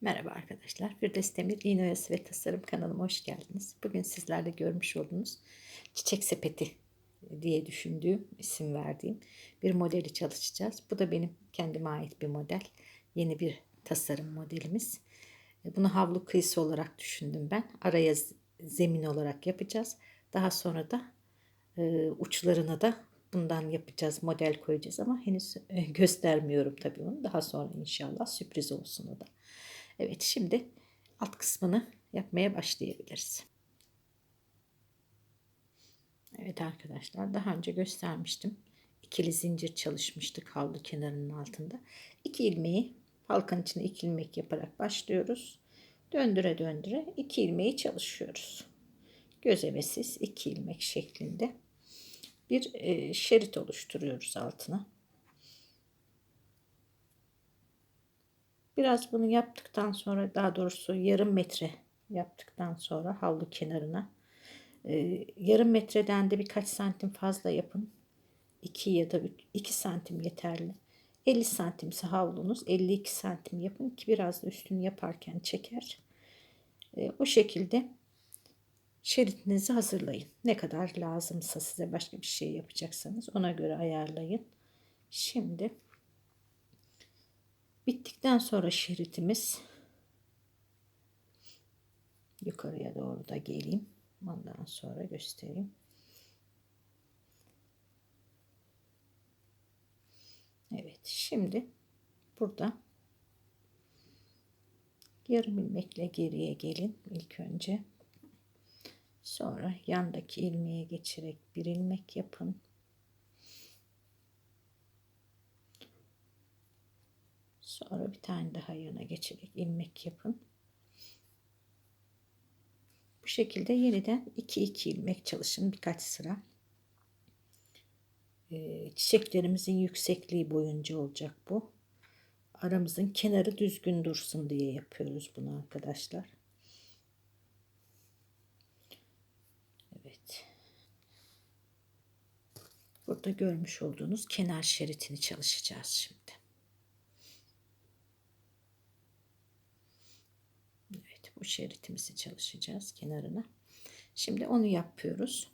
Merhaba arkadaşlar. Firdevs Demir İğne ve Tasarım kanalıma hoş geldiniz. Bugün sizlerle görmüş olduğunuz çiçek sepeti diye düşündüğüm, isim verdiğim bir modeli çalışacağız. Bu da benim kendime ait bir model. Yeni bir tasarım modelimiz. Bunu havlu kıyısı olarak düşündüm ben. Araya zemin olarak yapacağız. Daha sonra da e, uçlarına da bundan yapacağız, model koyacağız ama henüz e, göstermiyorum tabii onu. Daha sonra inşallah sürpriz olsun o da. Evet şimdi alt kısmını yapmaya başlayabiliriz. Evet arkadaşlar daha önce göstermiştim. İkili zincir çalışmıştık havlu kenarının altında. İki ilmeği halkanın içine iki ilmek yaparak başlıyoruz. Döndüre döndüre iki ilmeği çalışıyoruz. Gözemesiz iki ilmek şeklinde bir e, şerit oluşturuyoruz altına. Biraz bunu yaptıktan sonra daha doğrusu yarım metre yaptıktan sonra havlu kenarına e, yarım metreden de birkaç santim fazla yapın. 2 ya da 2 santim yeterli. 50 santimse havlunuz 52 santim yapın ki biraz da üstünü yaparken çeker. E, o şekilde şeritinizi hazırlayın. Ne kadar lazımsa size başka bir şey yapacaksanız ona göre ayarlayın. Şimdi Bittikten sonra şeritimiz yukarıya doğru da geleyim. Ondan sonra göstereyim. Evet şimdi burada yarım ilmekle geriye gelin ilk önce. Sonra yandaki ilmeğe geçerek bir ilmek yapın. Sonra bir tane daha yana geçerek ilmek yapın. Bu şekilde yeniden 2 2 ilmek çalışın birkaç sıra. Ee, çiçeklerimizin yüksekliği boyunca olacak bu. Aramızın kenarı düzgün dursun diye yapıyoruz bunu arkadaşlar. Evet. Burada görmüş olduğunuz kenar şeritini çalışacağız şimdi. Bu şeritimizi çalışacağız kenarına. Şimdi onu yapıyoruz.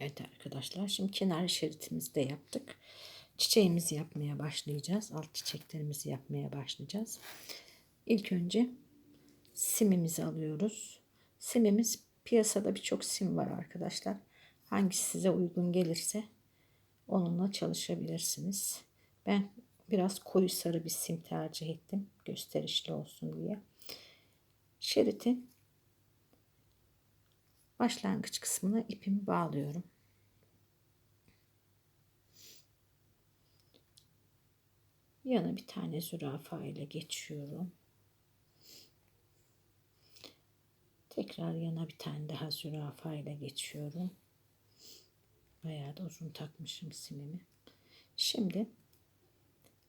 Evet arkadaşlar şimdi kenar şeritimizi de yaptık. Çiçeğimizi yapmaya başlayacağız. Alt çiçeklerimizi yapmaya başlayacağız. İlk önce simimizi alıyoruz. Simimiz piyasada birçok sim var arkadaşlar. Hangisi size uygun gelirse onunla çalışabilirsiniz. Ben Biraz koyu sarı bir sim tercih ettim. Gösterişli olsun diye. Şeritin başlangıç kısmına ipimi bağlıyorum. Yana bir tane zürafa ile geçiyorum. Tekrar yana bir tane daha zürafa ile geçiyorum. Bayağı da uzun takmışım simimi. Şimdi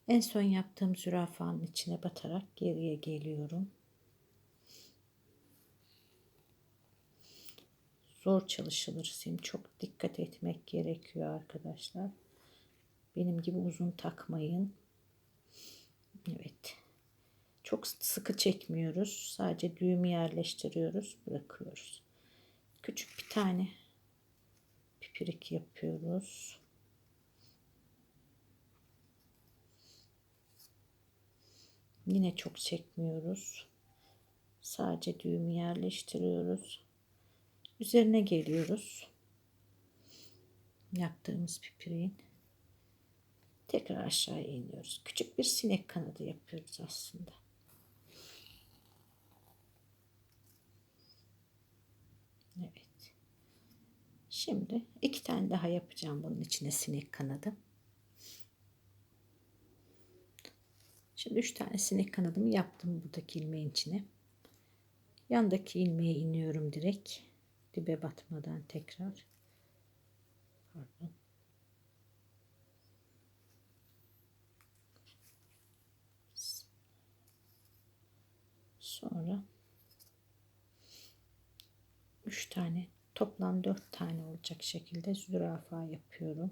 en son yaptığım zürafanın içine batarak geriye geliyorum. Zor çalışılır sim. Çok dikkat etmek gerekiyor arkadaşlar. Benim gibi uzun takmayın. Evet. Çok sıkı çekmiyoruz. Sadece düğümü yerleştiriyoruz. Bırakıyoruz. Küçük bir tane pipirik yapıyoruz. Yine çok çekmiyoruz. Sadece düğümü yerleştiriyoruz. Üzerine geliyoruz. Yaptığımız pipireğin. Tekrar aşağıya iniyoruz. Küçük bir sinek kanadı yapıyoruz aslında. Evet. Şimdi iki tane daha yapacağım bunun içine sinek kanadı. Şimdi üç tane sinek kanadımı yaptım buradaki ilmeğin içine. Yandaki ilmeğe iniyorum direkt. Dibe batmadan tekrar. Pardon. Sonra üç tane toplam dört tane olacak şekilde zürafa yapıyorum.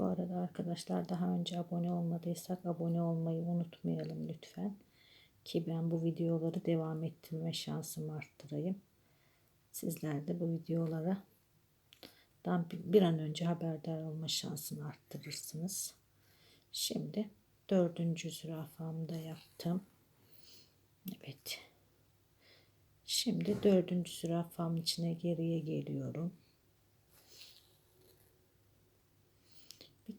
Bu arada arkadaşlar daha önce abone olmadıysak abone olmayı unutmayalım lütfen. Ki ben bu videoları devam ettirme şansımı arttırayım. Sizler de bu videolara bir an önce haberdar olma şansını arttırırsınız. Şimdi dördüncü zürafamı da yaptım. Evet. Şimdi dördüncü zürafamın içine geriye geliyorum.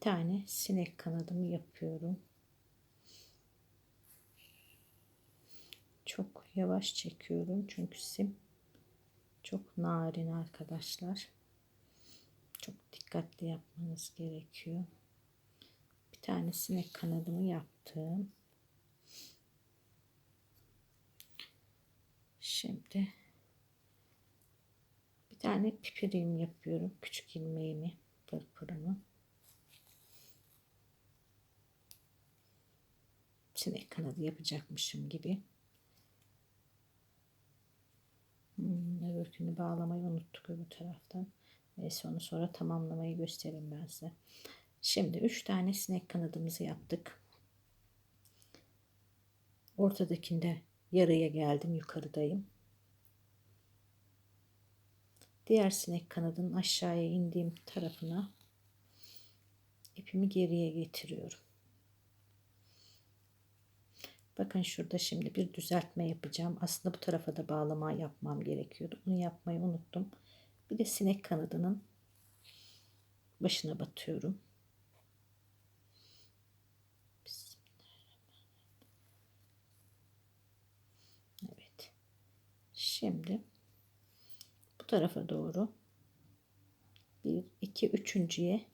Tane sinek kanadımı yapıyorum. Çok yavaş çekiyorum çünkü sim çok narin arkadaşlar. Çok dikkatli yapmanız gerekiyor. Bir tane sinek kanadımı yaptım. Şimdi bir tane pipirimi yapıyorum. Küçük ilmeğimi, pırpırımı. Sinek kanadı yapacakmışım gibi. Hmm, öbürkünü bağlamayı unuttuk öbür taraftan. Neyse onu sonra tamamlamayı göstereyim ben size. Şimdi 3 tane sinek kanadımızı yaptık. Ortadakinde yarıya geldim yukarıdayım. Diğer sinek kanadının aşağıya indiğim tarafına ipimi geriye getiriyorum. Bakın şurada şimdi bir düzeltme yapacağım. Aslında bu tarafa da bağlama yapmam gerekiyordu. Bunu yapmayı unuttum. Bir de sinek kanadının başına batıyorum. Evet. Şimdi bu tarafa doğru bir iki üçüncüye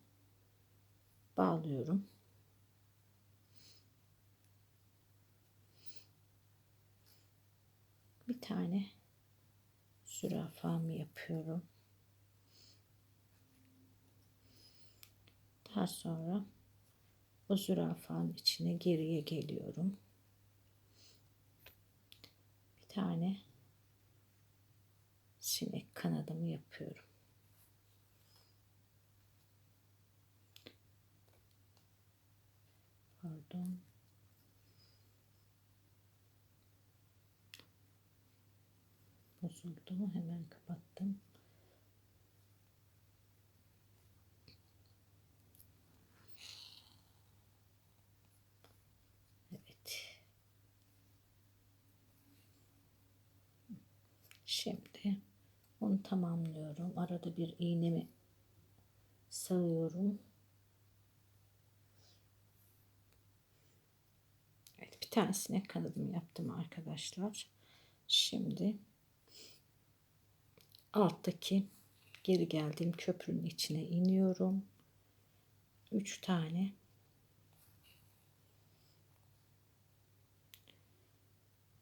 bağlıyorum. Bir tane zürafamı yapıyorum. Daha sonra o zürafanın içine geriye geliyorum. Bir tane sinek kanadımı yapıyorum. Pardon. Bozuldu hemen kapattım. Şimdi onu tamamlıyorum. Arada bir iğnemi sağıyorum. Evet bir tanesine kanadımı yaptım arkadaşlar. Şimdi alttaki geri geldiğim köprünün içine iniyorum. 3 tane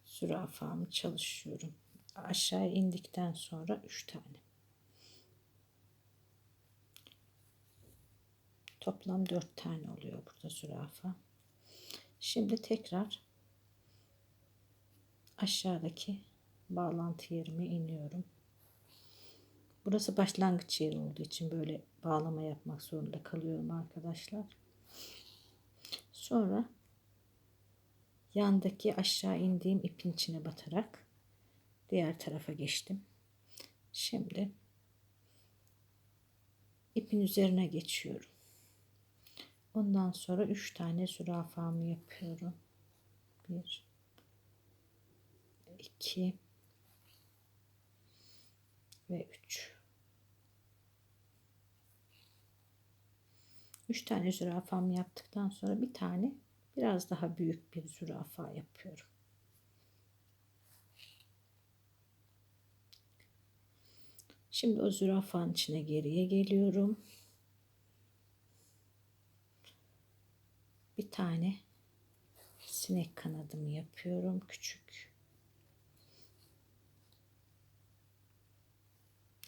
zürafamı çalışıyorum aşağı indikten sonra 3 tane. Toplam 4 tane oluyor burada zürafa. Şimdi tekrar aşağıdaki bağlantı yerime iniyorum. Burası başlangıç yeri olduğu için böyle bağlama yapmak zorunda kalıyorum arkadaşlar. Sonra yandaki aşağı indiğim ipin içine batarak diğer tarafa geçtim. Şimdi ipin üzerine geçiyorum. Ondan sonra üç tane zürafamı yapıyorum. Bir, iki ve üç. Üç tane zürafamı yaptıktan sonra bir tane biraz daha büyük bir zürafa yapıyorum. Şimdi o zürafanın içine geriye geliyorum. Bir tane sinek kanadımı yapıyorum küçük.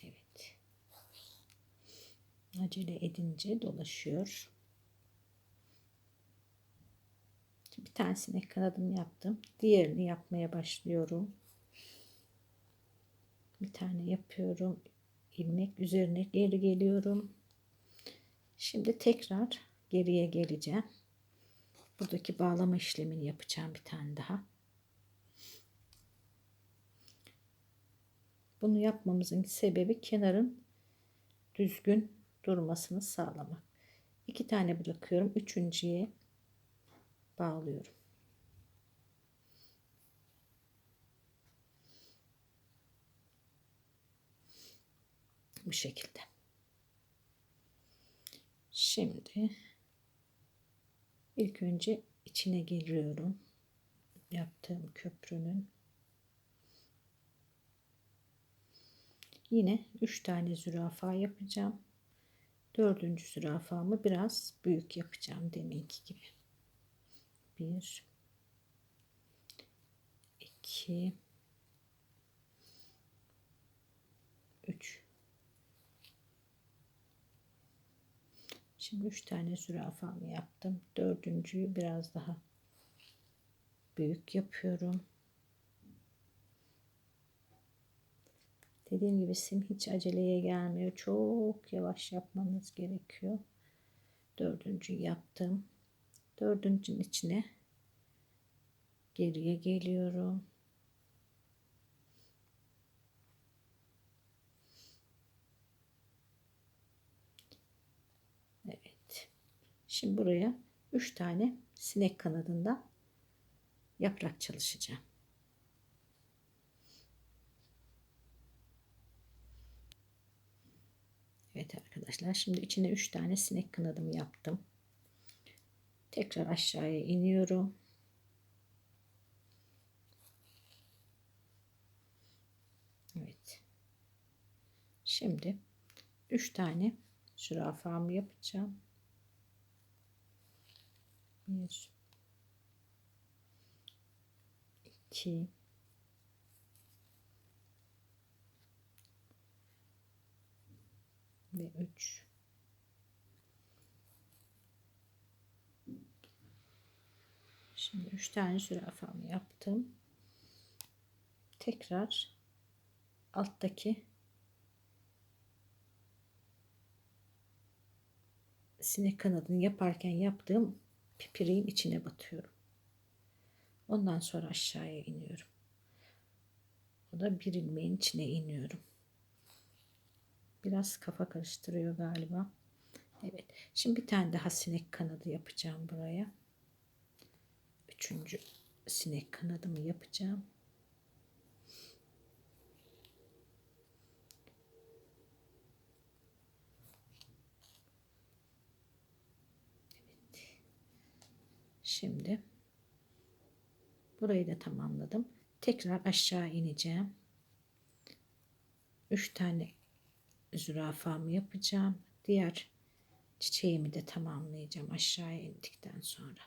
Evet. Acele edince dolaşıyor. Bir tane sinek kanadımı yaptım. Diğerini yapmaya başlıyorum. Bir tane yapıyorum ilmek üzerine geri geliyorum. Şimdi tekrar geriye geleceğim. Buradaki bağlama işlemini yapacağım bir tane daha. Bunu yapmamızın sebebi kenarın düzgün durmasını sağlamak. İki tane bırakıyorum. Üçüncüye bağlıyorum. Bu şekilde. Şimdi ilk önce içine giriyorum. Yaptığım köprünün. Yine 3 tane zürafa yapacağım. Dördüncü zürafamı biraz büyük yapacağım deminki gibi. 1 2 3 Şimdi 3 tane zürafamı yaptım. Dördüncüyü biraz daha büyük yapıyorum. Dediğim gibi sim hiç aceleye gelmiyor. Çok yavaş yapmanız gerekiyor. Dördüncüyü yaptım. Dördüncünün içine geriye geliyorum. Evet. Şimdi buraya 3 tane sinek kanadında yaprak çalışacağım. Evet arkadaşlar şimdi içine 3 tane sinek kanadımı yaptım. Tekrar aşağıya iniyorum. Evet. Şimdi 3 tane zürafamı yapacağım. 1 2 ve 3 Şimdi 3 tane zürafamı yaptım. Tekrar alttaki sinek kanadını yaparken yaptığım pipiriğin içine batıyorum. Ondan sonra aşağıya iniyorum. O da bir ilmeğin içine iniyorum. Biraz kafa karıştırıyor galiba. Evet. Şimdi bir tane daha sinek kanadı yapacağım buraya. Üçüncü sinek kanadımı yapacağım. Evet. Şimdi burayı da tamamladım. Tekrar aşağı ineceğim. Üç tane zürafamı yapacağım. Diğer çiçeğimi de tamamlayacağım aşağıya indikten sonra.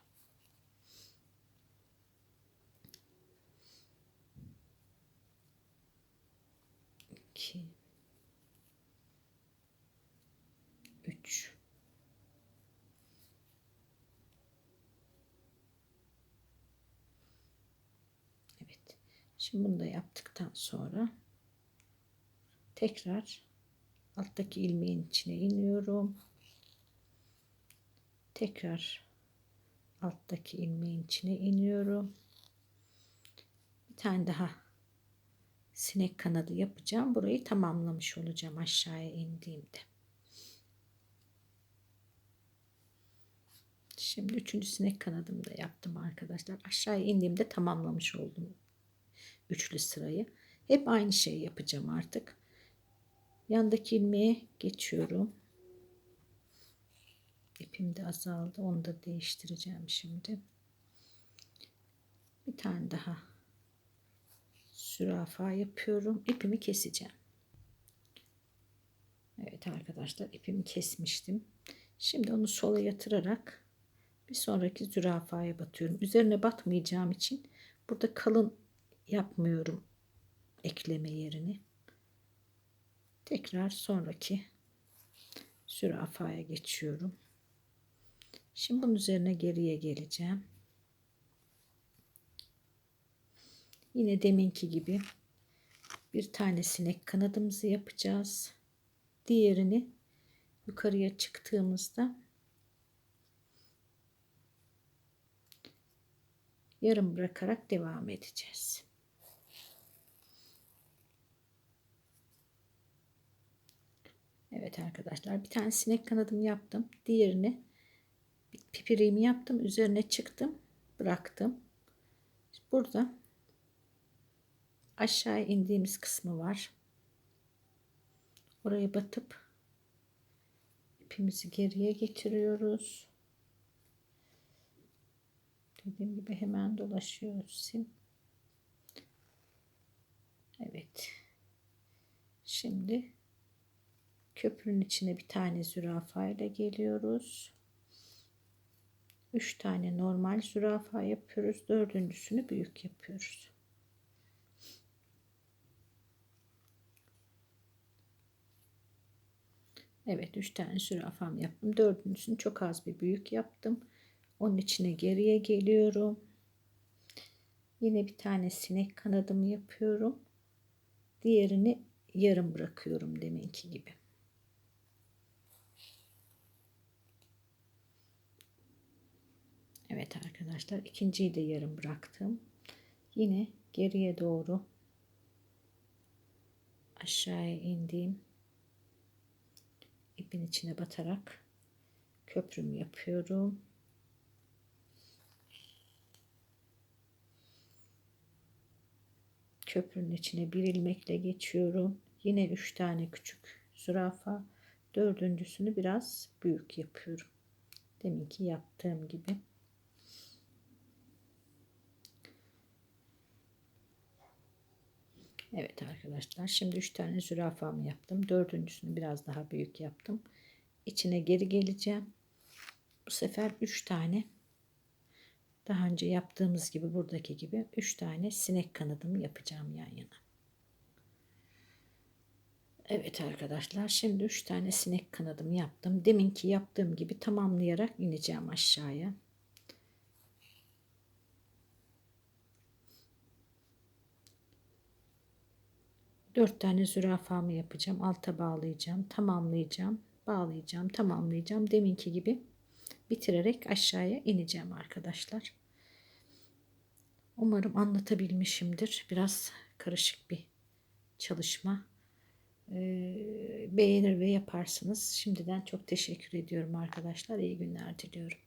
2 3 Evet. Şimdi bunu da yaptıktan sonra tekrar alttaki ilmeğin içine iniyorum. Tekrar alttaki ilmeğin içine iniyorum. Bir tane daha sinek kanadı yapacağım. Burayı tamamlamış olacağım aşağıya indiğimde. Şimdi üçüncü sinek kanadımı da yaptım arkadaşlar. Aşağıya indiğimde tamamlamış oldum. Üçlü sırayı. Hep aynı şeyi yapacağım artık. Yandaki ilmeğe geçiyorum. İpim de azaldı. Onu da değiştireceğim şimdi. Bir tane daha zürafa yapıyorum. İpimi keseceğim. Evet arkadaşlar ipimi kesmiştim. Şimdi onu sola yatırarak bir sonraki zürafaya batıyorum. Üzerine batmayacağım için burada kalın yapmıyorum ekleme yerini. Tekrar sonraki sürafaya geçiyorum. Şimdi bunun üzerine geriye geleceğim. Yine deminki gibi bir tane sinek kanadımızı yapacağız. Diğerini yukarıya çıktığımızda yarım bırakarak devam edeceğiz. Evet arkadaşlar bir tane sinek kanadım yaptım. Diğerini pipiriğimi yaptım. Üzerine çıktım. Bıraktım. Burada aşağı indiğimiz kısmı var. Oraya batıp ipimizi geriye getiriyoruz. Dediğim gibi hemen dolaşıyoruz sim. Evet. Şimdi köprünün içine bir tane zürafa ile geliyoruz. 3 tane normal zürafa yapıyoruz. Dördüncüsünü büyük yapıyoruz. Evet 3 tane zürafam yaptım. Dördüncüsünü çok az bir büyük yaptım. Onun içine geriye geliyorum. Yine bir tane sinek kanadımı yapıyorum. Diğerini yarım bırakıyorum deminki gibi. Evet arkadaşlar ikinciyi de yarım bıraktım. Yine geriye doğru aşağıya indiğim ipin içine batarak köprümü yapıyorum. Köprünün içine bir ilmekle geçiyorum. Yine üç tane küçük zürafa. Dördüncüsünü biraz büyük yapıyorum. Deminki yaptığım gibi. Evet arkadaşlar şimdi 3 tane zürafamı yaptım. Dördüncüsünü biraz daha büyük yaptım. İçine geri geleceğim. Bu sefer 3 tane daha önce yaptığımız gibi buradaki gibi 3 tane sinek kanadımı yapacağım yan yana. Evet arkadaşlar şimdi 3 tane sinek kanadımı yaptım. Deminki yaptığım gibi tamamlayarak ineceğim aşağıya. 4 tane zürafamı yapacağım. Alta bağlayacağım. Tamamlayacağım. Bağlayacağım. Tamamlayacağım. Deminki gibi bitirerek aşağıya ineceğim arkadaşlar. Umarım anlatabilmişimdir. Biraz karışık bir çalışma. Ee, beğenir ve yaparsınız. Şimdiden çok teşekkür ediyorum arkadaşlar. İyi günler diliyorum.